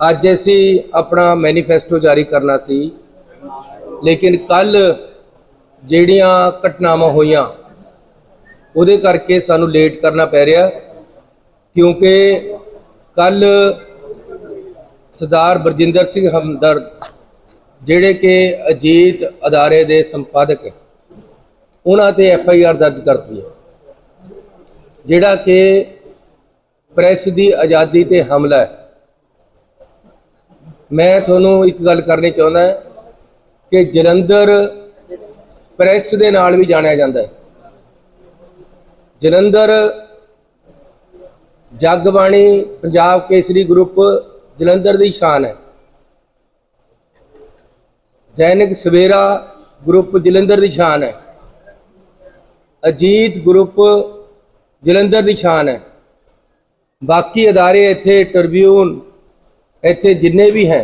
ਅੱਜ ਅਸੀਂ ਆਪਣਾ ਮੈਨੀਫੈਸਟੋ ਜਾਰੀ ਕਰਨਾ ਸੀ। ਲੇਕਿਨ ਕੱਲ ਜਿਹੜੀਆਂ ਘਟਨਾਵਾਂ ਹੋਈਆਂ, ਉਹਦੇ ਕਰਕੇ ਸਾਨੂੰ ਲੇਟ ਕਰਨਾ ਪੈ ਰਿਹਾ। ਕਿਉਂਕਿ ਕੱਲ ਸਰਦਾਰ ਬਰਜਿੰਦਰ ਸਿੰਘ ਹਮਦਰਦ ਜਿਹੜੇ ਕਿ ਅਜੀਤ ਅਦਾਰੇ ਦੇ ਸੰਪਾਦਕ ਉਹਨਾਂ ਤੇ ਐਫ ਆਈ ਆਰ ਦਰਜ ਕਰਤੀ ਹੈ। ਜਿਹੜਾ ਕਿ ਪ੍ਰੈਸ ਦੀ ਆਜ਼ਾਦੀ ਤੇ ਹਮਲਾ ਹੈ। ਮੈਂ ਤੁਹਾਨੂੰ ਇੱਕ ਗੱਲ ਕਰਨੀ ਚਾਹੁੰਦਾ ਕਿ ਜਲੰਧਰ ਪ੍ਰੈਸ ਦੇ ਨਾਲ ਵੀ ਜਾਣਿਆ ਜਾਂਦਾ ਹੈ। ਜਲੰਧਰ ਜਗਬਾਣੀ ਪੰਜਾਬ ਕੇਸਰੀ ਗਰੁੱਪ ਜਲੰਧਰ ਦੀ ਸ਼ਾਨ ਹੈ। ਦੈਨਿਕ ਸਵੇਰਾ ਗਰੁੱਪ ਜਲੰਧਰ ਦੀ ਸ਼ਾਨ ਹੈ। ਅਜੀਤ ਗਰੁੱਪ ਜਲੰਧਰ ਦੀ ਸ਼ਾਨ ਹੈ। ਬਾਕੀ ਅਦਾਰੇ ਇੱਥੇ ਟ੍ਰਿਬਿਊਨ ਇੱਥੇ ਜਿੰਨੇ ਵੀ ਹੈ,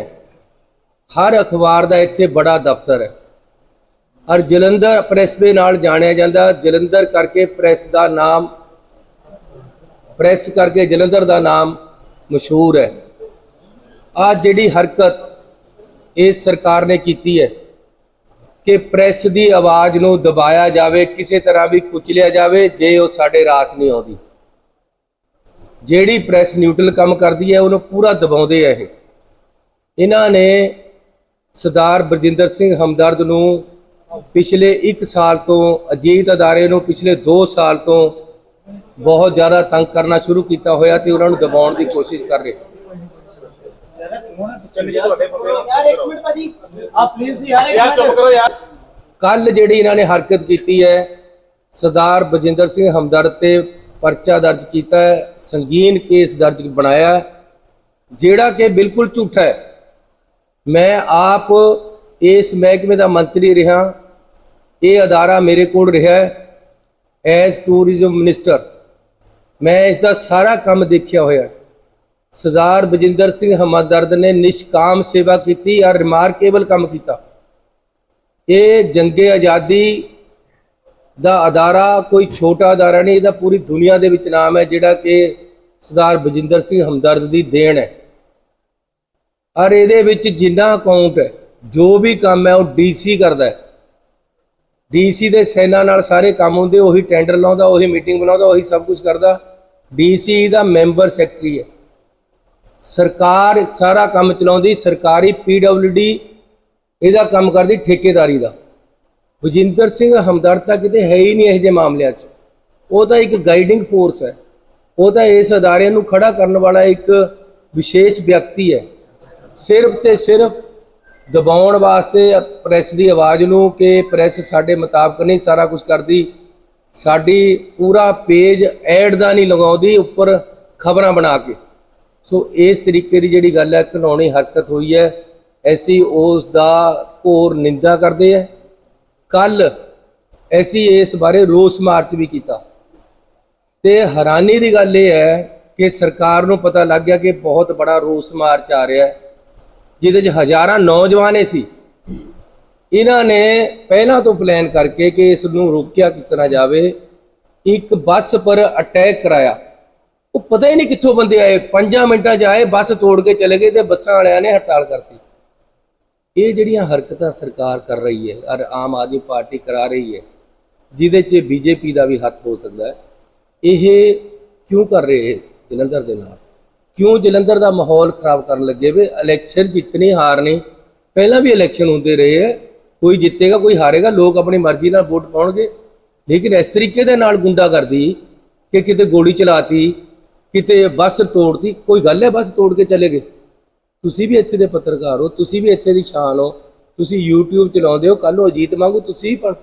ਹਰ ਅਖਬਾਰ ਦਾ ਇੱਥੇ ਬੜਾ ਦਫ਼ਤਰ ਹੈ। ਔਰ ਜਲੰਧਰ ਪ੍ਰੈਸ ਦੇ ਨਾਲ ਜਾਣਿਆ ਜਾਂਦਾ, ਜਲੰਧਰ ਕਰਕੇ ਪ੍ਰੈਸ ਦਾ ਨਾਮ, ਪ੍ਰੈਸ ਕਰਕੇ ਜਲੰਧਰ ਦਾ ਨਾਮ ਮਸ਼ਹੂਰ ਹੈ। ਆ ਜਿਹੜੀ ਹਰਕਤ ਇਸ ਸਰਕਾਰ ਨੇ ਕੀਤੀ ਹੈ ਕਿ ਪ੍ਰੈਸ ਦੀ ਆਵਾਜ਼ ਨੂੰ ਦਬਾਇਆ ਜਾਵੇ, ਕਿਸੇ ਤਰ੍ਹਾਂ ਵੀ ਕੁਚਲਿਆ ਜਾਵੇ, ਜੇ ਉਹ ਸਾਡੇ ਰਾਸ ਨਹੀਂ ਆਉਂਦੀ। ਜਿਹੜੀ ਪ੍ਰੈਸ ਨਿਊਟਰਲ ਕੰਮ ਕਰਦੀ ਹੈ, ਉਹਨੂੰ ਪੂਰਾ ਦਬਾਉਂਦੇ ਆ ਇਹ। ਇਹਨਾਂ ਨੇ ਸਰਦਾਰ ਬਰਜਿੰਦਰ ਸਿੰਘ ਹਮਦਰਦ ਨੂੰ ਪਿਛਲੇ 1 ਸਾਲ ਤੋਂ, ਅਜੀਤ ਅਦਾਰੇ ਨੂੰ ਪਿਛਲੇ 2 ਸਾਲ ਤੋਂ ਬਹੁਤ ਜ਼ਿਆਦਾ ਤੰਗ ਕਰਨਾ ਸ਼ੁਰੂ ਕੀਤਾ ਹੋਇਆ ਤੇ ਉਹਨਾਂ ਨੂੰ ਦਬਾਉਣ ਦੀ ਕੋਸ਼ਿਸ਼ ਕਰ ਰਹੇ। ਯਾਰ ਕੱਲ ਜਿਹੜੀ ਇਹਨਾਂ ਨੇ ਹਰਕਤ ਕੀਤੀ ਹੈ, ਸਰਦਾਰ ਬਜਿੰਦਰ ਸਿੰਘ ਹਮਦਰਦ ਤੇ ਪਰਚਾ ਦਰਜ ਕੀਤਾ ਹੈ, ਸੰਗੀਨ ਕੇਸ ਦਰਜ ਬਣਾਇਆ ਜਿਹੜਾ ਕਿ ਬਿਲਕੁਲ ਝੂਠਾ ਹੈ। ਮੈਂ ਆਪ ਇਸ ਮਹਿਕਮੇ ਦਾ ਮੰਤਰੀ ਰਿਹਾ। ਇਹ ਅਦਾਰਾ ਮੇਰੇ ਕੋਲ ਰਿਹਾ ਹੈ। ਐਜ਼ ਟੂਰਿਜ਼ਮ ਮਿਨਿਸਟਰ ਮੈਂ ਇਸ ਦਾ ਸਾਰਾ ਕੰਮ ਦੇਖਿਆ ਹੋਇਆ ਸਰਦਾਰ ਬਜਿੰਦਰ ਸਿੰਘ ਹਮਦਰਦ ਨੇ ਨਿਸ਼ਕਾਮ ਸੇਵਾ ਕੀਤੀ ਔਰ ਰਿਮਾਰਕੇਬਲ ਕੰਮ ਕੀਤਾ। ਇਹ ਜੰਗੇ ਆਜ਼ਾਦੀ ਦਾ ਅਦਾਰਾ ਕੋਈ ਛੋਟਾ ਅਦਾਰਾ ਨਹੀਂ, ਇਹਦਾ ਪੂਰੀ ਦੁਨੀਆ ਦੇ ਵਿੱਚ ਨਾਮ ਹੈ, ਜਿਹੜਾ ਕਿ ਸਰਦਾਰ ਬਜਿੰਦਰ ਸਿੰਘ ਹਮਦਰਦ ਦੀ ਦੇਣ ਹੈ। ਔਰ ਇਹਦੇ ਵਿੱਚ ਜਿੰਨਾ ਅਕਾਊਂਟ ਹੈ, ਜੋ ਵੀ ਕੰਮ ਹੈ, ਉਹ ਡੀਸੀ ਕਰਦਾ ਹੈ। ਡੀਸੀ ਦੇ ਸੈਨਾ ਨਾਲ ਸਾਰੇ ਕੰਮ ਹੁੰਦੇ, ਉਹੀ ਟੈਂਡਰ ਲਾਉਂਦਾ, ਉਹੀ ਮੀਟਿੰਗ ਬੁਲਾਉਂਦਾ, ਉਹੀ ਸਭ ਕੁਝ ਕਰਦਾ। ਡੀਸੀ ਦਾ ਮੈਂਬਰ ਸੈਕਟਰੀ ਹੈ। ਸਰਕਾਰ ਸਾਰਾ ਕੰਮ ਚਲਾਉਂਦੀ, ਸਰਕਾਰੀ ਪੀਡਬਲਯੂਡੀ ਇਹਦਾ ਕੰਮ ਕਰਦੀ ਠੇਕੇਦਾਰੀ ਦਾ। ਵਜਿੰਦਰ ਸਿੰਘ ਹਮਦਰਦ ਤਾਂ ਕਿਤੇ ਹੈ ਹੀ ਨਹੀਂ ਇਹੋ ਜਿਹੇ ਮਾਮਲਿਆਂ 'ਚ। ਉਹ ਤਾਂ ਇੱਕ ਗਾਈਡਿੰਗ ਫੋਰਸ ਹੈ। ਉਹ ਤਾਂ ਇਸ ਅਦਾਰੇ ਨੂੰ ਖੜਾ ਕਰਨ ਵਾਲਾ ਇੱਕ ਵਿਸ਼ੇਸ਼ ਵਿਅਕਤੀ ਹੈ। ਸਿਰਫ ਤੇ ਸਿਰਫ ਦਬਾਉਣ ਵਾਸਤੇ ਪ੍ਰੈਸ ਦੀ ਆਵਾਜ਼ ਨੂੰ ਕਿ ਪ੍ਰੈਸ ਸਾਡੇ ਮੁਤਾਬਕ ਨਹੀਂ ਸਾਰਾ ਕੁਝ ਕਰਦੀ। ਸਾਡੀ ਪੂਰਾ ਪੇਜ ਐਡ ਦਾ ਨਹੀਂ ਲਗਾਉਂਦੀ, ਉੱਪਰ ਖਬਰਾਂ ਬਣਾ ਕੇ। ਸੋ ਇਸ ਤਰੀਕੇ ਦੀ ਜਿਹੜੀ ਗੱਲ ਹੈ ਘਿਨਾਉਣੀ ਹਰਕਤ ਹੋਈ ਹੈ। ਅਸੀਂ ਉਸ ਦਾ ਘੋਰ ਨਿੰਦਾ ਕਰਦੇ ਹਾਂ। ਕੱਲ ਅਸੀਂ ਇਸ ਬਾਰੇ ਰੋਸ ਮਾਰਚ ਵੀ ਕੀਤਾ। ਤੇ ਹੈਰਾਨੀ ਦੀ ਗੱਲ ਇਹ ਹੈ ਕਿ ਸਰਕਾਰ ਨੂੰ ਪਤਾ ਲੱਗ ਗਿਆ ਕਿ ਬਹੁਤ ਬੜਾ ਰੋਸ ਮਾਰਚ ਆ ਰਿਹਾ ਹੈ, ਜਿਹਦੇ 'ਚ ਹਜ਼ਾਰਾਂ ਨੌਜਵਾਨੇ ਸੀ। ਇਹਨਾਂ ਨੇ ਪਹਿਲਾਂ ਤੋਂ ਪਲਾਨ ਕਰਕੇ ਕਿ ਇਸ ਨੂੰ ਰੋਕਿਆ ਕਿਸ ਤਰ੍ਹਾਂ ਜਾਵੇ, ਇੱਕ ਬੱਸ ਪਰ ਅਟੈਕ ਕਰਾਇਆ। ਉਹ ਪਤਾ ਹੀ ਨਹੀਂ ਕਿੱਥੋਂ ਬੰਦੇ ਆਏ 5 ਮਿੰਟਾਂ 'ਚ ਆਏ, ਬੱਸ ਤੋੜ ਕੇ ਚਲੇ ਗਏ ਤੇ ਬੱਸਾਂ ਵਾਲਿਆਂ ਨੇ ਹੜਤਾਲ ਕਰਤੀ। ਇਹ ਜਿਹੜੀਆਂ ਹਰਕਤਾਂ ਸਰਕਾਰ ਕਰ ਰਹੀ ਹੈ ਔਰ ਆਮ ਆਦਮੀ ਪਾਰਟੀ ਕਰਾ ਰਹੀ ਹੈ, ਜਿਹਦੇ 'ਚ ਬੀਜੇਪੀ ਦਾ ਵੀ ਹੱਥ ਹੋ ਸਕਦਾ ਹੈ, ਇਹ ਕਿਉਂ ਕਰ ਰਹੇ ਜਲੰਧਰ ਦੇ ਨਾਲ? ਕਿਉਂ ਜਲੰਧਰ ਦਾ ਮਾਹੌਲ ਖਰਾਬ ਕਰਨ ਲੱਗੇ ਵੇ? ਇਲੈਕਸ਼ਨ ਜਿੱਤਣੀ ਹਾਰਨੀ, ਪਹਿਲਾਂ ਵੀ ਇਲੈਕਸ਼ਨ ਹੁੰਦੇ ਰਹੇ ਹੈ, ਕੋਈ ਜਿੱਤੇਗਾ, ਕੋਈ ਹਾਰੇਗਾ, ਲੋਕ ਆਪਣੀ ਮਰਜ਼ੀ ਨਾਲ ਵੋਟ ਪਾਉਣਗੇ, ਲੇਕਿਨ ਇਸ ਤਰੀਕੇ ਦੇ ਨਾਲ ਗੁੰਡਾ ਕਰਦੀ ਕਿ ਕਿਤੇ ਗੋਲੀ ਚਲਾਤੀ, ਕਿਤੇ ਬੱਸ ਤੋੜਤੀ, ਕੋਈ ਗੱਲ ਹੈ ਬੱਸ ਤੋੜ ਕੇ ਚਲੇ ਗਏ? ਤੁਸੀਂ ਵੀ ਇੱਥੇ ਦੇ ਪੱਤਰਕਾਰ ਹੋ, ਤੁਸੀਂ ਵੀ ਇੱਥੇ ਦੀ ਸ਼ਾਨ ਹੋ, ਤੁਸੀਂ YouTube ਚਲਾਉਂਦੇ ਹੋ ਕੱਲ ਨੂੰ ਅਜੀਤ ਵਾਂਗੂ ਤੁਸੀਂ ਵੀ ਪੜ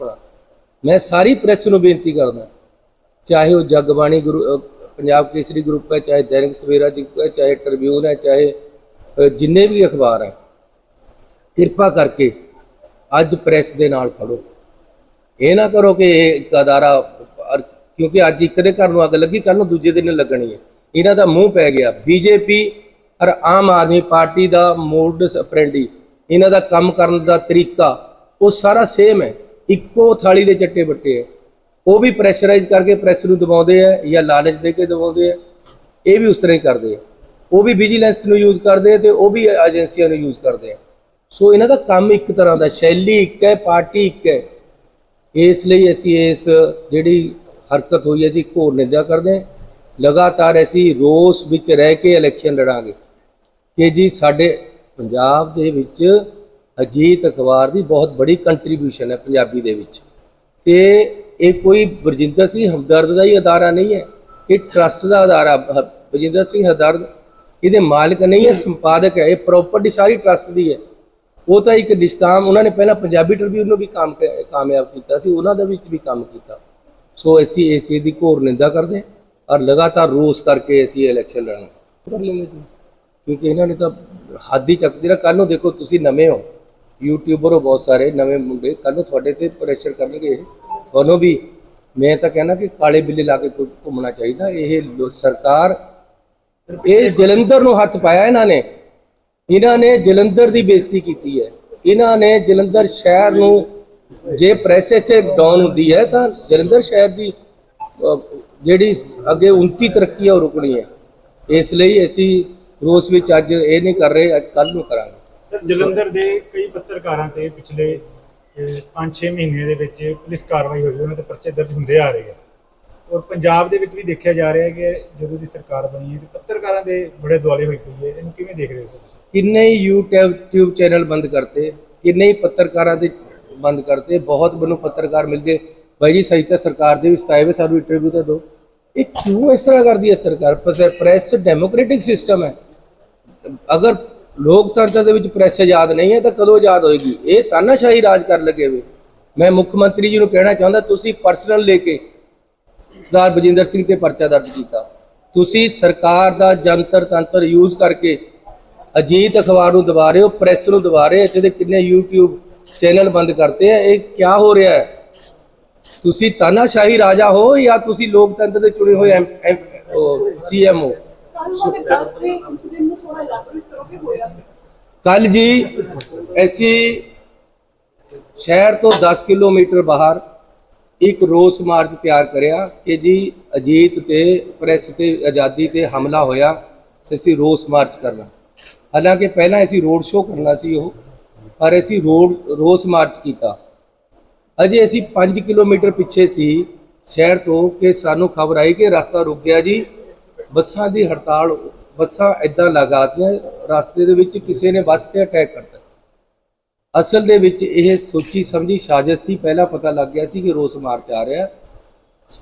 ਮੈਂ ਸਾਰੀ ਪ੍ਰੈਸ ਨੂੰ ਬੇਨਤੀ ਕਰਦਾ, ਚਾਹੇ ਉਹ ਜਗਬਾਣੀ ਗੁਰੂ ਪੰਜਾਬ ਕੇਸਰੀ ਗਰੁੱਪ ਹੈ, ਚਾਹੇ ਦੈਨਿਕ ਸਵੇਰਾ ਜੀ ਹੈ, ਚਾਹੇ ਟ੍ਰਿਬਿਊਨ ਹੈ, ਚਾਹੇ ਜਿੰਨੇ ਵੀ ਅਖਬਾਰ ਹੈ, ਕਿਰਪਾ ਕਰਕੇ ਅੱਜ ਪ੍ਰੈਸ ਦੇ ਨਾਲ ਖੜੋ। ਇਹ ਨਾ ਕਰੋ ਕਿ ਇਹ ਇੱਕ ਅਦਾਰਾ ਕਿਉਂਕਿ ਅੱਜ ਇੱਕ ਦੇ ਘਰ ਨੂੰ ਅੱਗ ਲੱਗੀ ਕੱਲ ਨੂੰ ਦੂਜੇ ਦਿਨ ਲੱਗਣੀ ਹੈ। ਇਹਨਾਂ ਦਾ ਮੂੰਹ ਪੈ ਗਿਆ। ਬੀਜੇਪੀ ਔਰ ਆਮ ਆਦਮੀ ਪਾਰਟੀ ਦਾ ਮੋਡਸ ਅਪਰੈਂਡੀ, ਇਹਨਾਂ ਦਾ ਕੰਮ ਕਰਨ ਦਾ ਤਰੀਕਾ, ਉਹ ਸਾਰਾ ਸੇਮ ਹੈ। ਇੱਕੋ ਥਾਲੀ ਦੇ ਚੱਟੇ ਬੱਟੇ ਹੈ। ਉਹ ਵੀ ਪ੍ਰੈਸ਼ਰਾਈਜ਼ ਕਰਕੇ ਪ੍ਰੈਸ ਨੂੰ ਦਬਾਉਂਦੇ ਆ ਜਾਂ ਲਾਲਚ ਦੇ ਕੇ ਦਬਾਉਂਦੇ ਆ ਇਹ ਵੀ ਉਸ ਤਰ੍ਹਾਂ ਹੀ ਕਰਦੇ ਆ ਉਹ ਵੀ ਵਿਜੀਲੈਂਸ ਨੂੰ ਯੂਜ਼ ਕਰਦੇ ਆ ਤੇ ਉਹ ਵੀ ਏਜੰਸੀਆਂ ਨੂੰ ਯੂਜ਼ ਕਰਦੇ ਆ ਸੋ ਇਹਨਾਂ ਦਾ ਕੰਮ ਇੱਕ ਤਰ੍ਹਾਂ ਦਾ ਸ਼ੈਲੀ ਇੱਕ ਹੈ, ਪਾਰਟੀ ਇੱਕ ਹੈ। ਇਸ ਲਈ ਅਸੀਂ ਇਸ ਜਿਹੜੀ ਹਰਕਤ ਹੋਈ ਹੈ ਜੀ ਘੋਰ ਨਿੰਦਾ ਕਰਦੇ ਹਾਂ। ਲਗਾਤਾਰ ਅਸੀਂ ਰੋਸ ਵਿੱਚ ਰਹਿ ਕੇ ਇਲੈਕਸ਼ਨ ਲੜਾਂਗੇ। ਕਿ ਜੀ ਸਾਡੇ ਪੰਜਾਬ ਦੇ ਵਿੱਚ ਅਜੀਤ ਅਖਬਾਰ ਦੀ ਬਹੁਤ ਬੜੀ ਕੰਟਰੀਬਿਊਸ਼ਨ ਹੈ ਪੰਜਾਬੀ ਦੇ ਵਿੱਚ। ਤੇ ਇਹ ਕੋਈ ਬਰਜਿੰਦਰ ਸਿੰਘ ਹਮਦਰਦ ਦਾ ਹੀ ਅਦਾਰਾ ਨਹੀਂ ਹੈ, ਇਹ ਟਰਸਟ ਦਾ ਅਦਾਰਾ, ਹ- ਬਰਜਿੰਦਰ ਸਿੰਘ ਹਮਦਰਦ, ਇਹਦੇ ਮਾਲਕ ਨਹੀਂ ਹੈ, ਸੰਪਾਦਕ ਹੈ, ਇਹ ਪ੍ਰਾਪਰਟੀ ਸਾਰੀ ਟਰਸਟ ਦੀ ਹੈ। ਉਹ ਤਾਂ ਇੱਕ ਨਿਸ਼ਕਾਮ, ਉਹਨਾਂ ਨੇ ਪਹਿਲਾਂ ਪੰਜਾਬੀ ਟ੍ਰਿਬਿਊਨ ਨੂੰ ਵੀ ਕੰਮ ਕ- ਕਾਮਯਾਬ ਕੀਤਾ ਸੀ, ਉਹਨਾਂ ਦੇ ਵਿੱਚ ਵੀ ਕੰਮ ਕੀਤਾ। ਸੋ ਅਸੀਂ ਇਸ ਚੀਜ਼ ਦੀ ਘੋਰ ਨਿੰਦਾ ਕਰਦੇ ਹਾਂ ਔਰ ਲਗਾਤਾਰ ਰੋਸ ਕਰਕੇ ਅਸੀਂ ਇਲੈਕਸ਼ਨ ਲੜਾਂਗੇ। ਕਰ ਲੈਂਗੇ ਕਿਉਂਕਿ ਇਹਨਾਂ ਨੇ ਤਾਂ ਹੱਦ ਹੀ ਚੱਕਦੀ ਨਾ ਕੱਲ ਨੂੰ ਦੇਖੋ ਤੁਸੀਂ ਨਵੇਂ ਹੋ ਯੂਟਿਊਬਰ ਹੋ ਬਹੁਤ ਸਾਰੇ, ਨਵੇਂ ਮੁੰਡੇ ਕੱਲ ਨੂੰ ਤੁਹਾਡੇ ਤੇ ਪ੍ਰੈਸ਼ਰ ਕਰਨਗੇ ਇਹ। ਤੁਹਾਨੂੰ ਵੀ, ਮੈਂ ਤਾਂ ਕਹਿਣਾ ਕਿ ਕਾਲੇ ਬਿੱਲੇ ਲਾ ਕੇ ਘੁ- ਘੁੰਮਣਾ ਚਾਹੀਦਾ, ਇਹ ਲੋ- ਸਰਕਾਰ, ਇਹ ਜਲੰਧਰ ਨੂੰ ਹੱਥ ਪਾਇਆ ਇਹਨਾਂ ਨੇ। ਇਹਨਾਂ ਨੇ ਜਲੰਧਰ ਦੀ ਬੇਇੱਜ਼ਤੀ ਕੀਤੀ ਹੈ। ਇਹਨਾਂ ਨੇ ਜਲੰਧਰ ਸ਼ਹਿਰ ਨੂੰ, ਜੇ ਪ੍ਰੈਸ ਇੱਥੇ ਡਾਊਨ ਹੁੰਦੀ ਹੈ, ਤਾਂ ਜਲੰਧਰ ਸ਼ਹਿਰ ਦੀ ਜਿਹੜੀ ਅੱਗੇ ਉਨਤੀ ਤਰੱਕੀ ਹੈ ਉਹ ਰੁਕਣੀ ਹੈ ਇਸ ਲਈ ਅਸੀਂ ਰੋਸ ਵਿੱਚ ਅੱਜ ਇਹ ਨਹੀਂ ਕਰ ਰਹੇ ਅੱਜ ਕੱਲ ਨੂੰ ਕਰਾਂਗੇ। ਸਰ ਜਲੰਧਰ ਦੇ ਕਈ ਪੱਤਰਕਾਰਾਂ ਤੇ ਪਿਛਲੇ 5-6 ਮਹੀਨੇ ਦੇ ਵਿੱਚ ਪੁਲਿਸ ਕਾਰਵਾਈ ਹੋਈ ਉਹਨਾਂ ਤੇ ਪਰਚੇ ਦਰਜ ਹੁੰਦੇ ਆ ਰਹੇ ਆ। ਔਰ ਪੰਜਾਬ ਦੇ ਵਿੱਚ ਵੀ ਦੇਖਿਆ ਜਾ ਰਿਹਾ ਹੈ ਕਿ ਜਦੋਂ ਦੀ ਸਰਕਾਰ ਬਣੀ ਹੈ ਤੇ ਪੱਤਰਕਾਰਾਂ ਦੇ ਬੜੇ ਦੁਆਲੇ ਹੋਈ ਪਈ ਹੈ। ਇਹਨੂੰ ਕਿਵੇਂ ਦੇਖ ਰਹੇ ਹੋ ਸਰ ਕਿੰਨੇ ਹੀ YouTube ਟਿਊਬ ਚੈਨਲ ਬੰਦ ਕਰਤੇ ਕਿੰਨੇ ਹੀ ਪੱਤਰਕਾਰਾਂ ਦੇ ਬੰਦ ਕਰਤੇ ਬਹੁਤ ਮੈਨੂੰ ਪੱਤਰਕਾਰ ਮਿਲਦੇ ਬਾਈ ਜੀ ਸਹੀ ਤਾਂ ਸਰਕਾਰ ਦੇ ਵੀ ਸਤਾਏ ਵੇ ਸਾਨੂੰ ਇੰਟਰਵਿਊ ਤਾਂ ਦਿਓ। ਇਹ ਕਿਉਂ ਇਸ ਤਰ੍ਹਾਂ ਕਰਦੀ ਹੈ ਸਰਕਾਰ? ਪ੍ਰੈਸ ਡੈਮੋਕ੍ਰੈਟਿਕ ਸਿਸਟਮ ਹੈ। ਅਗਰ ਲੋਕਤੰਤਰ ਦੇ ਵਿੱਚ ਪ੍ਰੈਸ ਆਜ਼ਾਦ ਨਹੀਂ ਹੈ ਤਾਂ ਕਦੋਂ ਆਜ਼ਾਦ ਹੋਏਗੀ? ਇਹ ਤਾਨਾਸ਼ਾਹੀ ਰਾਜ ਕਰਨ ਲੱਗੇ ਵੇ ਮੈਂ ਮੁੱਖ ਮੰਤਰੀ ਜੀ ਨੂੰ ਕਹਿਣਾ ਚਾਹੁੰਦਾ, ਤੁਸੀਂ ਪਰਸਨਲ ਲੈ ਕੇ ਸਰਦਾਰ ਬਜਿੰਦਰ ਸਿੰਘ ਤੇ ਪਰਚਾ ਦਰਜ ਕੀਤਾ। ਤੁਸੀਂ ਸਰਕਾਰ ਦਾ ਜੰਤਰ ਤੰਤਰ ਯੂਜ਼ ਕਰਕੇ ਅਜੀਤ ਅਖਬਾਰ ਨੂੰ ਦਬਾ ਰਹੇ ਹੋ ਪ੍ਰੈਸ ਨੂੰ ਦਬਾ ਰਹੇ ਹੋ, ਇੱਥੇ ਦੇ ਕਿੰਨੇ YouTube ਚੈਨਲ ਬੰਦ ਕਰਤੇ ਆ, ਇਹ ਕੀ ਹੋ ਰਿਹਾ ਹੈ? ਤੁਸੀਂ ਤਾਨਾਸ਼ਾਹੀ ਰਾਜਾ ਹੋ ਜਾਂ ਤੁਸੀਂ ਲੋਕਤੰਤਰ ਦੇ ਚੁਣੇ ਹੋਏ ਸੀਐਮ ਹੋ? ਕੱਲ ਜੀ, ਅਸੀਂ ਸ਼ਹਿਰ ਤੋਂ 10 ਕਿਲੋਮੀਟਰ ਬਾਹਰ ਇੱਕ ਰੋਸ ਮਾਰਚ ਤਿਆਰ ਕਰਿਆ ਕਿ ਜੀ ਅਜੀਤ ਤੇ ਪ੍ਰੈਸ ਤੇ ਆਜ਼ਾਦੀ ਤੇ ਹਮਲਾ ਹੋਇਆ ਅਸੀਂ ਰੋਸ ਮਾਰਚ ਕਰਨਾ। ਹਾਲਾਂਕਿ ਪਹਿਲਾਂ ਅਸੀਂ ਰੋਡ ਸ਼ੋਅ ਕਰਨਾ ਸੀ ਉਹ, ਪਰ ਅਸੀਂ ਰੋਡ, ਰੋਸ ਮਾਰਚ ਕੀਤਾ। ਅਜੇ ਅਸੀਂ 5 ਕਿਲੋਮੀਟਰ ਪਿੱਛੇ ਸੀ ਸ਼ਹਿਰ ਤੋਂ ਕਿ ਸਾਨੂੰ ਖਬਰ ਆਈ ਕਿ ਰਸਤਾ ਰੁਕ ਗਿਆ ਜੀ। ਬੱਸਾਂ ਦੀ ਹੜਤਾਲ, ਬੱਸਾਂ ਇਦਾਂ ਲਗਾਤੀਆਂ ਰਸਤੇ ਦੇ ਵਿੱਚ ਕਿਸੇ ਨੇ ਬੱਸ ਤੇ ਅਟੈਕ ਕਰਤਾ। ਅਸਲ ਦੇ ਵਿੱਚ ਇਹ ਸੋਚੀ ਸਮਝੀ ਸਾਜ਼ਿਸ਼ ਸੀ, ਪਹਿਲਾਂ ਪਤਾ ਲੱਗ ਗਿਆ ਸੀ ਕਿ ਰੋਸ ਮਾਰਚ ਆ ਰਿਹਾ।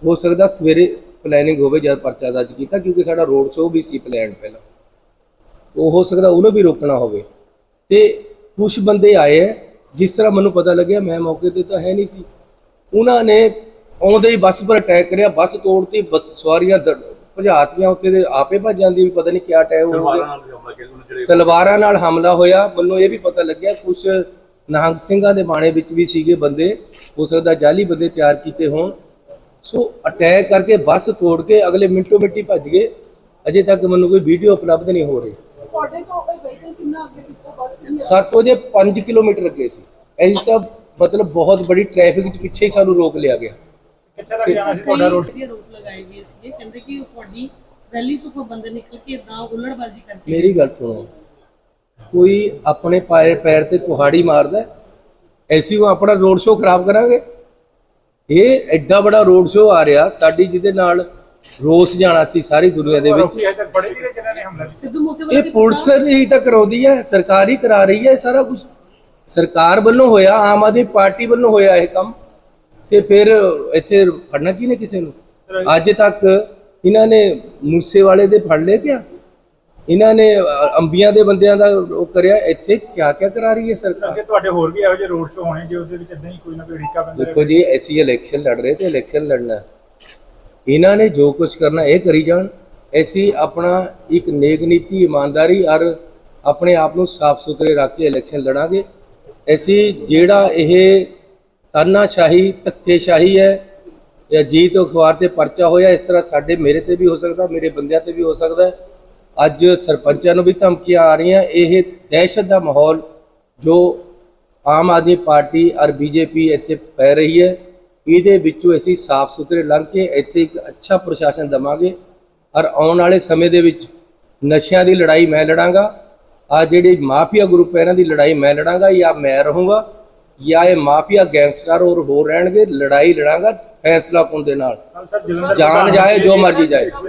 ਹੋ ਸਕਦਾ ਸਵੇਰੇ ਪਲੈਨਿੰਗ ਹੋਵੇ ਜਦ ਪਰਚਾ ਦਰਜ ਕੀਤਾ, ਕਿਉਂਕਿ ਸਾਡਾ ਰੋਡ ਸ਼ੋਅ ਵੀ ਸੀ ਪਲਾਨ ਪਹਿਲਾਂ। ਉਹ ਹੋ ਸਕਦਾ ਉਹਨੂੰ ਵੀ ਰੋਕਣਾ ਹੋਵੇ। ਤੇ ਕੁਝ ਬੰਦੇ ਆਏ ਹੈ ਜਿਸ ਤਰ੍ਹਾਂ ਮੈਨੂੰ ਪਤਾ ਲੱਗਿਆ, ਮੈਂ ਮੌਕੇ ਤੇ ਤਾਂ ਹੈ ਨਹੀਂ ਸੀ। ਉਹਨਾਂ ਨੇ ਆਉਂਦੇ ਹੀ ਬੱਸ ਪਰ ਅਟੈਕ ਕਰਿਆ, ਬੱਸ ਤੋੜਤੀ, ਬੱਸ ਸਵਾਰੀਆਂ ਦ- ਭਜਾਤੀਆਂ ਉੱਤੇ ਦੇ ਆਪੇ ਭੱਜ ਜਾਂਦੀ ਵੀ ਪਤਾ ਨਹੀਂ ਕਿਆ ਟਾਈਮ ਹੋ ਗਿਆ। ਤਲਵਾਰਾਂ ਨਾਲ ਹਮਲਾ ਹੋਇਆ ਮੈਨੂੰ ਇਹ ਵੀ ਪਤਾ ਲੱਗਿਆ ਕੁਝ ਨਿਹੰਗ ਸਿੰਘਾਂ ਦੇ ਬਾਣੇ ਵਿੱਚ ਵੀ ਸੀਗੇ ਬੰਦੇ ਹੋ ਸਕਦਾ ਜਾਲੀ ਬੰਦੇ ਤਿਆਰ ਕੀਤੇ ਹੋਣ। ਸੋ ਅਟੈਕ ਕਰਕੇ ਬੱਸ ਤੋੜ ਕੇ ਅਗਲੇ ਮਿੰਟੋ ਮਿੰਟੀ ਭੱਜ ਗਏ। ਅਜੇ ਤੱਕ ਮੈਨੂੰ ਕੋਈ ਵੀਡੀਓ ਉਪਲਬਧ ਨਹੀਂ ਹੋ ਰਹੀ। ਤੁਹਾਡੇ ਤੋਂ ਇਹ ਵਹੀਕਲ ਕਿੰਨਾ ਅੱਗੇ ਪਿੱਛੇ ਬੱਸ ਕਿੰਨੀ ਹੈ ਸੱਤ ਵਜੇ 5 ਕਿਲੋਮੀਟਰ ਅੱਗੇ ਸੀ। ਅਸੀਂ ਤਾਂ ਮਤਲਬ ਬਹੁਤ ਬੜੀ ਟ੍ਰੈਫਿਕ ਚ ਪਿੱਛੇ ਹੀ ਸਾਨੂੰ ਰੋਕ ਲਿਆ ਗਿਆ। ਕਿੱਥੇ ਤੱਕ ਜਾਣਾ ਸੀ ਤੁਹਾਡਾ ਰੋਡ ਕਈ ਰੋਕ ਲਗਾਏ ਗਏ ਸੀਗੇ। ਕਹਿੰਦੇ ਕਿ ਤੁਹਾਡੀ ਰੈਲੀ ਚੋਂ ਕੋਈ ਬੰਦੇ ਨਿਕਲ ਕੇ ਇਦਾਂ ਹੁੱਲੜਬਾਜ਼ੀ ਕਰਕੇ ਮੇਰੀ ਗੱਲ ਸੁਣੋ। ਕੋਈ ਆਪਣੇ ਪਾਏ ਪੈਰ ਤੇ ਕੁਹਾੜੀ ਮਾਰਦਾ? ਐਸੀ ਉਹ ਆਪਣਾ ਰੋਡ ਸ਼ੋਅ ਖਰਾਬ ਕਰਾਂਗੇ। ਇਹ ਐਡਾ ਬੜਾ ਰੋਡ ਸ਼ੋਅ ਆ ਰਿਹਾ ਸਾਡੀ ਜਿਹਦੇ ਨਾਲ ਰੋਸ ਜਾਣਾ ਸੀ ਸਾਰੀ ਦੁਨੀਆ ਦੇ ਵਿੱਚ। ਇਹ ਪੁਲਿਸ ਹੀ ਤਾਂ ਕਰਾਉਂਦੀ ਹੈ ਸਰਕਾਰ ਹੀ ਕਰਾ ਰਹੀ ਹੈ ਇਹ ਸਾਰਾ ਕੁਝ ਸਰਕਾਰ ਵੱਲੋਂ ਹੋਇਆ ਆਮ ਆਦਮੀ ਪਾਰਟੀ ਵੱਲੋਂ ਹੋਇਆ ਇਹ ਕੰਮ। ਤੇ ਫਿਰ ਇੱਥੇ ਫੜਨਾ ਕੀ ਨੇ ਕਿਸੇ ਨੂੰ? ਅੱਜ ਤੱਕ ਇਹਨਾਂ ਨੇ ਮੂਸੇ ਵਾਲੇ ਦੇ ਫੜ ਲਏ ਕਿਆ? ਇਹਨਾਂ ਨੇ ਅੰਬੀਆਂ ਦੇ ਬੰਦਿਆਂ ਦਾ ਉਹ ਕਰਿਆ ਇੱਥੇ ਕਿਆ ਕਿਆ ਕਰਾ ਰਹੀ ਹੈ ਸਰਕਾਰ? ਅੱਗੇ ਤੁਹਾਡੇ ਹੋਰ ਵੀ ਇਹੋ ਜਿਹੇ ਰੋਡ ਸ਼ੋ ਹੋਣੇ ਜੇ ਉਹਦੇ ਵਿੱਚ ਇਦਾਂ ਹੀ ਕੋਈ ਨਾ ਕੋਈ ਰੀਕਾ ਬੰਦਾ ਦੇਖੋ ਜੀ ਅਸੀਂ ਇਲੈਕਸ਼ਨ ਲੜ ਰਹੇ ਤੇ ਇਲੈਕਸ਼ਨ ਲੜਨਾ। ਇਹਨਾਂ ਨੇ ਜੋ ਕੁਝ ਕਰਨਾ ਇਹ ਕਰੀ ਜਾਣ। ਅਸੀਂ ਆਪਣਾ ਇੱਕ ਨੇਕ ਨੀਤੀ ਇਮਾਨਦਾਰੀ ਔਰ ਆਪਣੇ ਆਪ ਨੂੰ ਸਾਫ਼ ਸੁਥਰੇ ਰੱਖ ਕੇ ਇਲੈਕਸ਼ਨ ਲੜਾਂਗੇ। ਅਸੀਂ ਜਿਹੜਾ ਇਹ ਤਾਨਾਸ਼ਾਹੀ, ਧੱਕੇਸ਼ਾਹੀ ਹੈ ਜਾਂ ਜੀਤ ਅਖਬਾਰ ਤੇ ਪਰਚਾ ਹੋਇਆ, ਇਸ ਤਰ੍ਹਾਂ ਸਾਡੇ ਮੇਰੇ ਤੇ ਵੀ ਹੋ ਸਕਦਾ, ਮੇਰੇ ਬੰਦਿਆਂ ਤੇ ਵੀ ਹੋ ਸਕਦਾ। ਅੱਜ ਸਰਪੰਚਾਂ ਨੂੰ ਵੀ ਧਮਕੀਆਂ ਆ ਰਹੀਆਂ, ਇਹ ਦਹਿਸ਼ਤ ਦਾ ਮਾਹੌਲ ਜੋ ਆਮ ਆਦਮੀ ਪਾਰਟੀ ਔਰ ਬੀਜੇਪੀ ਇੱਥੇ ਪੈ ਰਹੀ ਹੈ, ਇਹਦੇ ਵਿੱਚੋਂ ਅਸੀਂ ਸਾਫ਼ ਸੁਥਰੇ ਲੰਘ ਕੇ ਇੱਥੇ ਇੱਕ ਅੱਛਾ ਪ੍ਰਸ਼ਾਸਨ ਦਵਾਂਗੇ। ਔਰ ਆਉਣ ਵਾਲੇ ਸਮੇਂ ਦੇ ਵਿੱਚ ਨਸ਼ਿਆਂ ਦੀ ਲੜਾਈ ਮੈਂ ਲੜਾਂਗਾ ਆ ਜਿਹੜੀ ਮਾਫੀਆ ਗਰੁੱਪ ਹੈ, ਇਹਨਾਂ ਦੀ ਲੜਾਈ ਮੈਂ ਲੜਾਂਗਾ ਜਾਂ ਮੈਂ ਰਹੂੰਗਾ। ਜਾਂ ਇਹ ਮਾਫੀਆ ਗੈਂਗਸਟਰ ਹੋਰ ਹੋਰ ਰਹਿਣਗੇ ਲੜਾਈ ਲੜਾਂਗਾ ਫੈਸਲਾ ਕੁੰਨ ਦੇ ਨਾਲ ਜਾਨ ਜਾਏ ਜੋ ਮਰਜ਼ੀ ਜਾਏ।